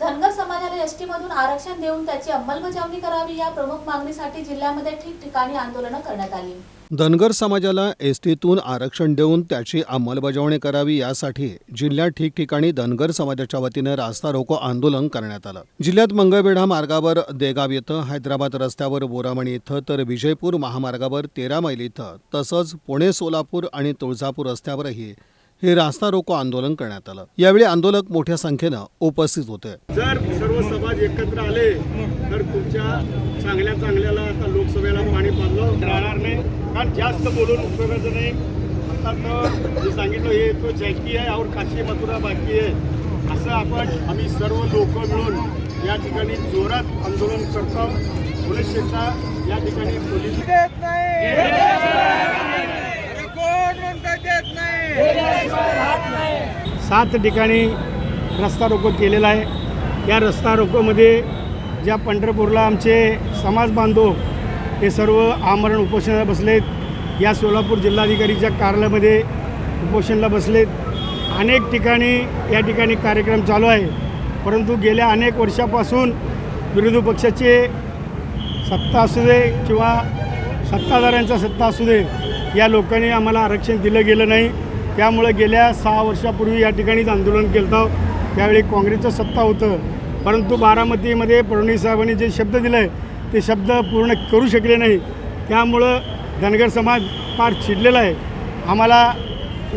धनगर समाजाला एसटी मधून आरक्षण देऊन त्याची अंमलबजावणी करावी या प्रमुख मागणीसाठी जिल्ह्यामध्ये ठिकठिकाणी आंदोलनं करण्यात आली. धनगर समाजाला एस टीतून आरक्षण देऊन त्याची अंमलबजावणी करावी यासाठी जिल्ह्यात ठिकठिकाणी धनगर समाजाच्या वतीनं रास्ता रोको आंदोलन करण्यात आलं. जिल्ह्यात मंगळवेढा मार्गावर देगाव इथं हैदराबाद रस्त्यावर बोरामणी इथं तर विजयपूर महामार्गावर तेरा मैल इथं तसंच पुणे सोलापूर आणि तुळजापूर रस्त्यावरही हे रास्ता रोको आंदोलन करण्यात आलं. यावेळी आंदोलक मोठ्या संख्येनं उपस्थित होते. जर सर्व समाज एकत्र आले तर तुमच्या चांगल्या चांगल्याला आता लोकसभेला पाणी पाजलं राहणार नाही. कारण जास्त बोलून उपयोगाचं नाही. आता तर सांगितलं हे तो जॅकी आहे और काशी मथुरा बाकी आहे. असं आपण आम्ही सर्व लोक मिळून या ठिकाणी जोरात आंदोलन करतो. पोलिसच्या या ठिकाणी पोलीस देत नाही कोण म्हणता देत नाही सात ठिकाणी रस्ता रोको केलेला आहे. या रस्ता रोकोमध्ये ज्या पंढरपूरला आमचे समाज बांधव हे सर्व आमरण उपोषणाला बसलेत या सोलापूर जिल्हाधिकारीच्या कार्यालयामध्ये उपोषणाला बसलेत. अनेक ठिकाणी या ठिकाणी कार्यक्रम चालू आहे. परंतु गेल्या अनेक वर्षापासून विरोधी पक्षाचे सत्ता असू दे किंवा सत्ताधाऱ्यांचा सत्ता असू दे या लोकांनी आम्हाला आरक्षण दिलं गेलं नाही. त्यामुळे गेल्या सहा वर्षापूर्वी या ठिकाणीच आंदोलन केलं होतं. त्यावेळी काँग्रेसचं सत्ता होतं. परंतु बारामतीमध्ये फडणवीस साहेबांनी जे शब्द दिले आहे ते शब्द पूर्ण करू शकले नाही. त्यामुळं धनगर समाज फार चिडलेला आहे. आम्हाला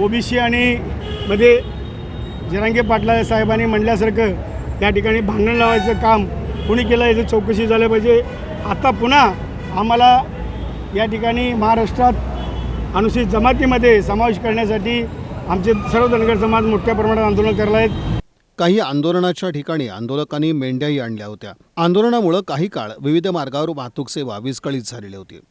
ओबीसी आणि मध्ये जरांगे पाटला साहेबांनी म्हणल्यासारखं त्या ठिकाणी भांडण लावायचं काम कोणी केलं याची चौकशी झाली पाहिजे. आता पुन्हा आम्हाला या ठिकाणी महाराष्ट्रात अनुसूचित जमातीमध्ये समावेश करण्यासाठी आमचे सर्व धनगर समाज मोठ्या प्रमाणात आंदोलन करत आहेत. काही आंदोलनाच्या ठिकाणी आंदोलकांनी मेंढ्याही आणल्या होत्या. आंदोलनामुळे काही काळ विविध मार्गावर वाहतूक सेवा विस्कळीत झालेली होती.